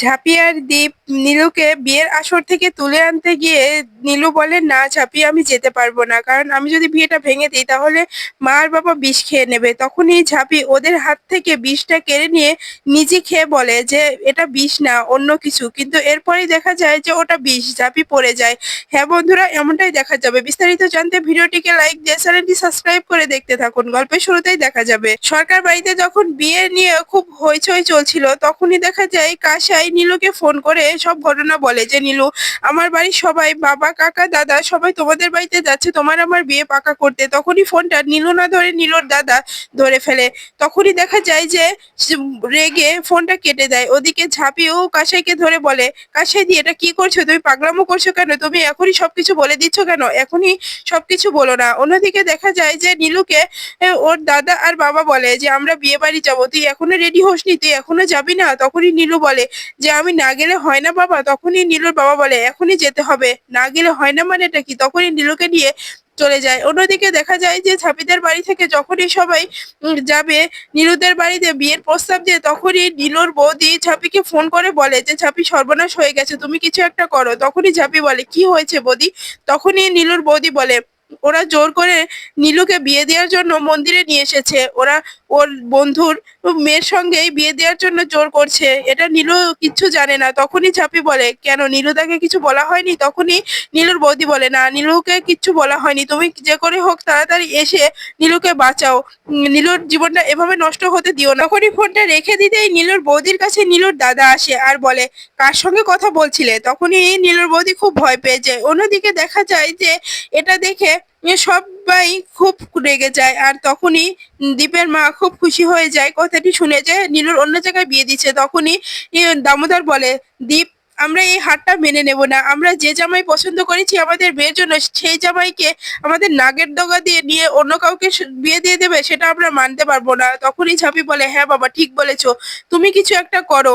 ঝাঁপি আর দীপ নীলুকে বিয়ের আসর থেকে তুলে আনতে গিয়ে নীলু বলে, না ঝাঁপি আমি যেতে পারব না। কারণ আমি যদি বিয়েটা ভেঙে দিই, তাহলে মা আর বাবা বিষ খেয়ে নেবে। তখনই ঝাঁপি ওদের হাত থেকে বিষটা কেড়ে নিয়ে নিজে খেয়ে বলে যে, এটা বিষ না, অন্য কিছু। কিন্তু এরপরেই দেখা যায় যে, ওটা বিষ, ঝাঁপি পড়ে যায়। হ্যাঁ বন্ধুরা, এমনটাই দেখা যাবে। বিস্তারিত জানতে ভিডিওটিকে লাইক, দিয়ে চ্যানেলটি সাবস্ক্রাইব করে দেখতে থাকুন। গল্পের শুরুতেই দেখা যাবে। সরকার বাড়িতে যখন বিয়ে নিয়ে খুব হইচই চলছিল, তখনই দেখা যায় কাশাই নীলুকে ফোন করে সব ঘটনা বলে যে, নীলু, আমার বাড়ির সবাই, বাবা, কাকা, দাদা, সবাই তোমাদের বাড়িতে যাচ্ছে, তোমার আমার বিয়ে পাকা করতে। তখনই ফোনটা নীলু না ধরে নীলুর দাদা ধরে ফেলে। তখনই দেখা যায় যে রেগে ফোনটা কেটে দেয়। ওদিকে ঝাঁপিও কাশাইকে ধরে বলে কাশাই দিয়ে এটা কি করছ? তুমি পাগলামো করছ কেন? তুমি এখনই সবকিছু বলে দিচ্ছ কেন? এখনই সবকিছু বলো না। অন্যদিকে দেখা যায় যে, নীলুকে ওর দাদা আর বাবা বলে যে, আমরা বিয়ে বাড়ি যাব। তুই এখনও রেডি হোসনি? তুই এখনও যাবি না? তখনই নীলু বলে যে আমি না গেলে হয় না বাবা? তখনই নীলুর বাবা বলে, এখনই যেতে হবে। না গেলে হয় না মানে এটা কি? তখনই নীলুকে নিয়ে চলে যায়। অন্যদিকে দেখা যায় যে ছাপিদের বাড়ি থেকে যখনই সবাই যাবে নীলুদের বাড়িতে বিয়ের প্রস্তাব দিয়ে, তখনই নীলুর বৌদি ছাপিকে ফোন করে বলে যে ছাপি সর্বনাশ হয়ে গেছে, তুমি কিছু একটা করো। তখনই ঝাপি বলে, কি হয়েছে বৌদি? তখনই নীলুর বৌদি বলে ওরা জোর করে নীলুকে বিয়ে দেওয়ার জন্য মন্দিরে নিয়ে এসেছে। ওরা ওর বন্ধুর মেয়ের সঙ্গেই বিয়ে দেওয়ার জন্য জোর করছে। এটা নীলু কিচ্ছু জানে না। তখনই ঝাপি বলে, কেন নীলু তাকে কিছু বলা হয়নি? তখনই নীলুর বৌদি বলে, না, নীলুকে কিচ্ছু বলা হয়নি। তুমি যে করে হোক তাড়াতাড়ি এসে নীলুকে বাঁচাও। নীলুর জীবনটা এভাবে নষ্ট হতে দিও না। তখনই ফোনটা রেখে দিতেই নীলুর বৌদির কাছে নীলুর দাদা আসে আর বলে, কার সঙ্গে কথা বলছিলে? তখনই নীলুর বৌদি খুব ভয় পেয়ে যায়। অন্যদিকে দেখা যায় যে এটা দেখে সবাই খুব রেগে যায় আর তখনই দীপের মা খুব খুশি হয়ে যায়। কথাটি শুনে যে নীলুর অন্য জায়গায় বিয়ে দিচ্ছে। তখনই দামোদর বলে, দীপ আমরা এই হারটা মেনে নেব না। আমরা যে জামাই পছন্দ করেছি আমাদের বিয়ের জন্য, সেই জামাইকে আমাদের নাগের দগা দিয়ে নিয়ে অন্য কাউকে বিয়ে দিয়ে দেবে, সেটা আমরা মানতে পারব না। তখনই ঝাঁপি বলে হ্যাঁ বাবা, ঠিক বলেছ। তুমি কিছু একটা করো।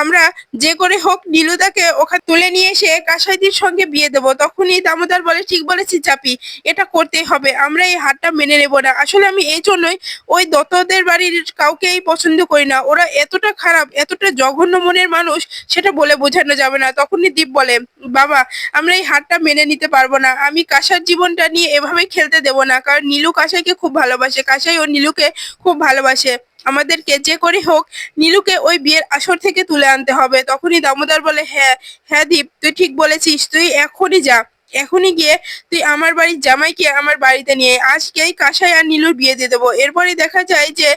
আমরা যে করে হোক নীলুদাকে ওখানে তুলে নিয়ে এসে কাসাইদির সঙ্গে বিয়ে দেবো। তখনই দামোদর বলে, ঠিক বলেছি চাপি এটা করতেই হবে। আমরা এই হারটা মেনে নেব না। আসলে আমি এই জন্যই ওই দত্তদের বাড়ির কাউকেই পছন্দ করি না। ওরা এতটা খারাপ, এতটা জঘন্য মনের মানুষ, সেটা বলে বোঝানো যাবে না? তখনই দীপ বলে, বাবা, আমরা এই হারটা মেনে নিতে পারব না। আমি কাসার জীবনটা নিয়ে এভাবে খেলতে দেব না। কারণ নীলু কাসাইকে খুব ভালোবাসে। কাসাই ও নীলুকে খুব ভালোবাসে। আমাদেরকে যে করে হোক, নীলুকে ওই বিয়ের আসর থেকে তুলে আনতে হবে। তখনই দামোদর বলে হ্যাঁ হ্যাঁ দীপ, তুই ঠিক বলেছিস। তুই এখনই যা। এখনই গিয়ে তুই আমার বাড়ির জামাইকে আমার বাড়িতে নিয়ে। আজকেই কাসাই আর নীলুর বিয়ে দিয়ে দেবো। এরপরে দেখা যায় যে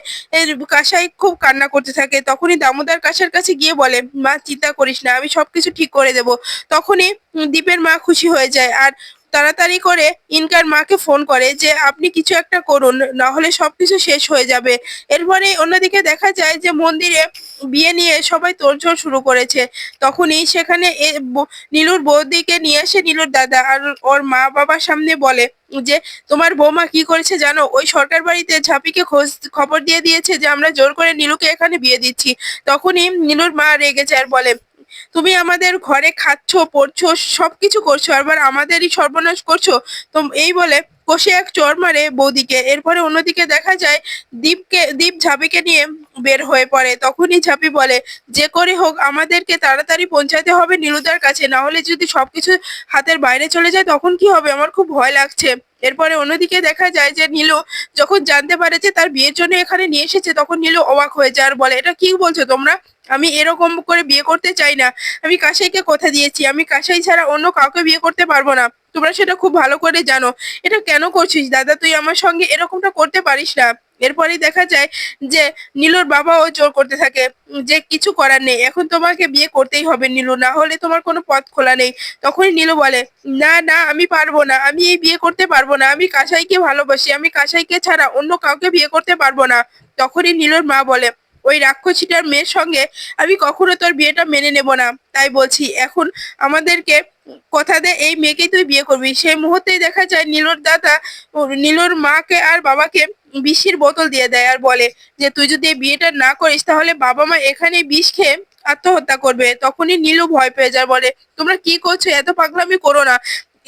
কাসাই খুব কান্না করতে থাকে। তখনই দামোদার কাসার কাছে গিয়ে বলে, মা, চিন্তা করিস না, আমি সবকিছু ঠিক করে দেব। তখনই দীপের মা খুশি হয়ে যায়। আর তাড়াতাড়ি করে ইনকার মাকে ফোন করে যে, আপনি কিছু একটা করুন না হলে সবকিছু শেষ হয়ে যাবে। এরপরে অন্যদিকে দেখা যায় যে, মন্দিরে বিয়ে নিয়ে সবাই তোড়জোড় শুরু করেছে। তখনই সেখানে নীলুর বৌদিকে নিয়ে আসে নীলুর দাদা আর ওর মা বাবার সামনে বলে যে, তোমার বৌমা কি করেছে জানো? ওই সরকার বাড়িতে ঝাঁপিকে খোঁজ খবর দিয়ে দিয়েছে যে, আমরা জোর করে নীলুকে এখানে বিয়ে দিচ্ছি। তখনই নীলুর মা রেগে যায় আর বলে তুমি আমাদের ঘরে খাচ্ছ, পড়ছো, সবকিছু করছ, আবার আমাদেরই সর্বনাশ করছ। তো এই বলে কষে এক চর মারে বৌদিকে। এরপরে অন্যদিকে দেখা যায় দীপকে, দীপ ঝাঁপিকে নিয়ে বের হয়ে পড়ে। তখনই ঝাঁপি বলে, যে করে হোক, আমাদেরকে তাড়াতাড়ি পৌঁছাতে হবে নীলুদার কাছে। না হলে যদি সবকিছু হাতের বাইরে চলে যায়, তখন কি হবে? আমার খুব ভয় লাগছে। এরপরে অন্যদিকে দেখা যায় যে নীলু যখন জানতে পারে যে তার বিয়ের জন্য এখানে নিয়ে এসেছে, তখন নীলু অবাক হয়ে যায় আর বলে, এটা কি বলছো তোমরা? আমি এরকম করে বিয়ে করতে চাই না। আমি কাসাইকে কথা দিয়েছি। আমি কাসাই ছাড়া অন্য কাউকে বিয়ে করতে পারব না। তোমরা সেটা খুব ভালো করে জানো। এটা কেন করছিস? দাদা, তুই আমার সঙ্গে এরকমটা করতে পারিস না। এরপরে দেখা যায় যে নীলুর বাবাও জোর করতে থাকে যে কিছু করার নেই। এখন তোমাকে বিয়ে করতেই হবে নীলু, না হলে তোমার কোনো পথ খোলা নেই। তখনই নীলু বলে, না না, আমি পারব না। আমি এই বিয়ে করতে পারব না। আমি কাসাইকে ভালোবাসি। আমি কাসাইকে ছাড়া অন্য কাউকে বিয়ে করতে পারব না। তখনই নীলুর মা বলে ওই রাক্ষসীটার মেয়ের সঙ্গে আমি কখনো তোর বিয়েটা মেনে নেব না। তাই বলছি, এখন আমাদেরকে কথা দে, এই মেয়েকেই তুই বিয়ে করবি। সেই মুহূর্তেই দেখা যায় নীলুর দাদা, নীলুর মাকে আর বাবাকে বিষের বোতল দিয়ে দেয় আর বলে যে, তুই যদি এই বিয়েটা না করিস, তাহলে বাবা মা এখানে বিষ খেয়ে আত্মহত্যা করবে। তখনই নীলু ভয় পেয়ে যায়, বলে, তোমরা কি করছ? এত পাগলামি করো না।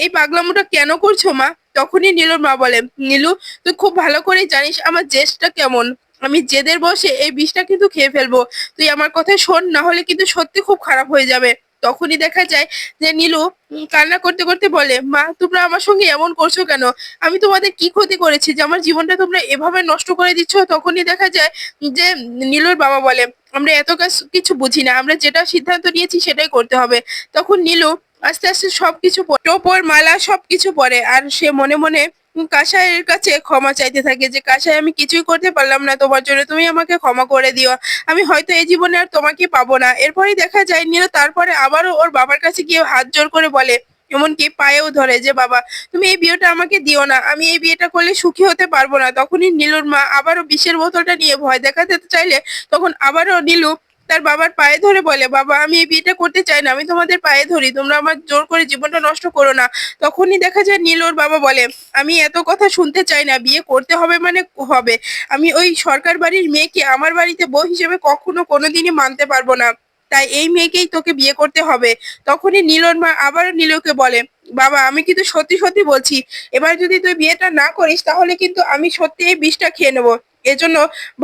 এই পাগলামোটা কেন করছ মা? তখনই নীলুর মা বলে, নীলু, তুই খুব ভালো করে জানিস আমার জেসটা কেমন। আমি জেদের বসে এই বিষটা কিন্তু খেয়ে ফেলব। তুই আমার কথা শোন না হলে কিন্তু সত্যি খুব খারাপ হয়ে যাবে। তখনই দেখা যায় যে নীলু কান্না করতে করতে বলে, মা, তোমরা আমার সঙ্গে এমন করছ কেন? আমি তোমাদের কি ক্ষতি করেছি? যে আমার জীবনটা তোমরা এভাবে নষ্ট করে দিচ্ছ? তখনই দেখা যায় যে নীলুর বাবা বলে, আমরা এত কাজ- কিছু বুঝি না। আমরা যেটা সিদ্ধান্ত নিয়েছি সেটাই করতে হবে। তখন নীলু আস্তে আস্তে সবকিছু টোপর মালা সবকিছু পরে, আর সে মনে মনে কাসাইয়ের কাছে ক্ষমা চাইতে থাকে যে, কাসাই, আমি কিছুই করতে পারলাম না তোমার জন্য। তুমি আমাকে ক্ষমা করে দিও। আমি হয়তো এই জীবনে আর তোমাকে পাবো না। এরপরই দেখা যায় নীল তারপরে আবারও ওর বাবার কাছে গিয়ে হাত জোর করে বলে, এমনকি পায়েও ধরে যে, বাবা, তুমি এই বিয়েটা আমাকে দিও না। আমি এই বিয়েটা করলে সুখী হতে পারব না। তখনই নীলুর মা আবারও বিষের বোতলটা নিয়ে ভয় দেখাতে চাইলে, তখন আবারও নীলু তার বাবার পায়ে ধরে বলে, বাবা, আমি এই বিয়েটা করতে চাই না, আমি তোমাদের পায়ে ধরি, তোমরা আমার জোর করে জীবনটা নষ্ট করো না। তখনই দেখা যায় নীলুর বাবা বলে, আমি এত কথা শুনতে চাই না, বিয়ে করতে হবে মানে হবে। আমি ওই সরকার বাড়ির মেয়েকে আমার বাড়িতে বউ হিসেবে কখনো কোনোদিনই মানতে পারব না। তাই এই মেয়েকেই তোকে বিয়ে করতে হবে। তখনই নীলর মা আবার নীলকে বলে, বাবা, আমি কিন্তু সত্যি সত্যি বলছি, এবার যদি তুই বিয়েটা না করিস, তাহলে কিন্তু আমি সত্যি এই বিষটা খেয়ে নেব। এজন্য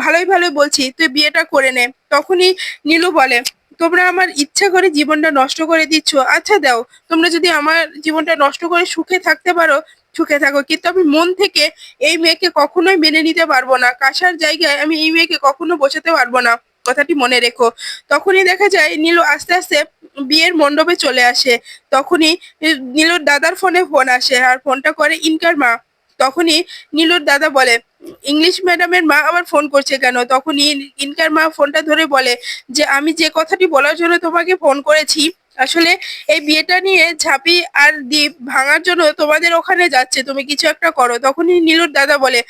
ভালোই ভালোই বলছি, তুই বিয়েটা করে নে। তখনই নীলু বলে, তোমরা আমার ইচ্ছা করে জীবনটা নষ্ট করে দিচ্ছ। আচ্ছা দাও, তোমরা যদি আমার জীবনটা নষ্ট করে সুখে থাকতে পারো, সুখে থাকো। কিন্তু আমি মন থেকে এই মেয়েকে কখনোই মেনে নিতে পারব না। কাঁসার জায়গায় আমি এই মেয়েকে কখনো বসাতে পারব না। কথাটি মনে রেখো। তখনই দেখা যায় নীলু আস্তে আস্তে বিয়ের মণ্ডপে চলে আসে। তখনই নীলুর দাদার ফোনে ফোন আসে, আর ফোনটা করে ইনকার মা। তখনই নীলুর দাদা বলে ইংলিশ ম্যাডামের মা আবার ফোন করছে কেন? তখনই ইনকার মা ফোনটা ধরে বলে যে, আমি যে কথাটি বলার জন্য তোমাকে ফোন করেছি আসলে এই বিয়েটা নিয়ে ঝাঁপি আর দ্বীপ ভাঙার জন্য তোমাদের ওখানে যাচ্ছে, তুমি কিছু একটা করো। তখনই নীলুর দাদা বলে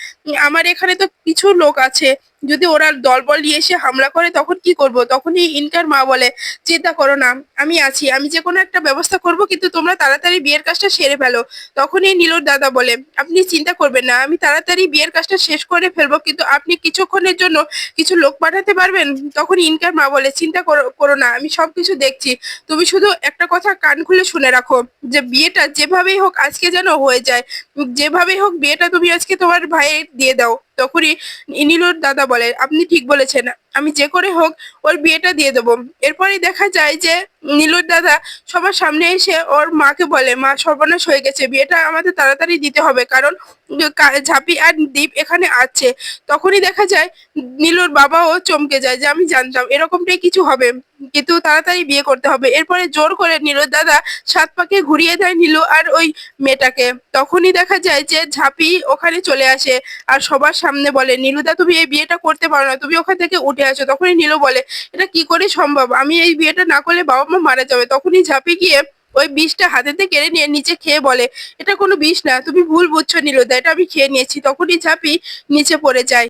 আমার এখানে তো কিছু লোক আছে, যদি ওরা দলবল নিয়ে এসে হামলা করে তখন কি করব? তখনই ইনকার মা বলে, চিন্তা করো না, আমি আছি, আমি যে কোনো একটা ব্যবস্থা করব, কিন্তু তোমরা তাড়াতাড়ি বিয়ের কাজটা সেরে ফেলো। তখনই নীলুর দাদা বলে, আপনি চিন্তা করবেন না, আমি তাড়াতাড়ি বিয়ের কাজটা শেষ করে ফেলব, কিন্তু আপনি কিছুক্ষণের জন্য কিছু লোক পাঠাতে পারবেন? তখন ইনকার মা বলে, চিন্তা করো করো না, আমি সবকিছু দেখছি, তুমি শুধু একটা কথা কান খুলে শুনে রাখো যে বিয়েটা যেভাবেই হোক আজকে যেন হয়ে যায়, যেভাবেই হোক বিয়েটা তুমি আজকে তোমার ভাইয়ের দিয়ে দাও। তখনই নীলুর দাদা বলে, আপনি ঠিক বলেছেন, আমি যে করে হোক ওর বিয়েটা দিয়ে দেবো। এরপরেই দেখা যায় যে নীলুর দাদা সবার সামনে এসে ওর মাকে বলে, মা, সর্বনাশ হয়ে গেছে, বিয়েটা আমাদের তাড়াতাড়ি দিতে হবে, কারণ ঝাঁপি আর দ্বীপ এখানে আছে। তখনই দেখা যায় নীলুর বাবাও চমকে যায় যে, আমি জানতাম, এরকমটাই কিছু হবে, কিন্তু তাড়াতাড়ি বিয়ে করতে হবে। এরপরে জোর করে নীলুর দাদা সাত পাকে ঘুরিয়ে দেয় নীলু আর ওই মেয়েটাকে। তখনই দেখা যায় যে ঝাঁপি ওখানে চলে আসে আর সবার সামনে বলে, নীলুদা, তুমি এই বিয়েটা করতে পারো না, তুমি ওখান থেকে উঠে আসো। তখনই নীলু বলে, এটা কি করে সম্ভব? আমি এই বিয়েটা না করলে বাবা মা মারা যাবে। তখনই ঝাঁপে গিয়ে ওই বিষটা হাতেতে কেড়ে নিয়ে নিচে খেয়ে বলে, এটা কোনো বিষ না, তুমি ভুল বুঝছ নীলুদা, এটা আমি খেয়ে নিয়েছি। তখনই ঝাঁপি নিচে পড়ে যায়।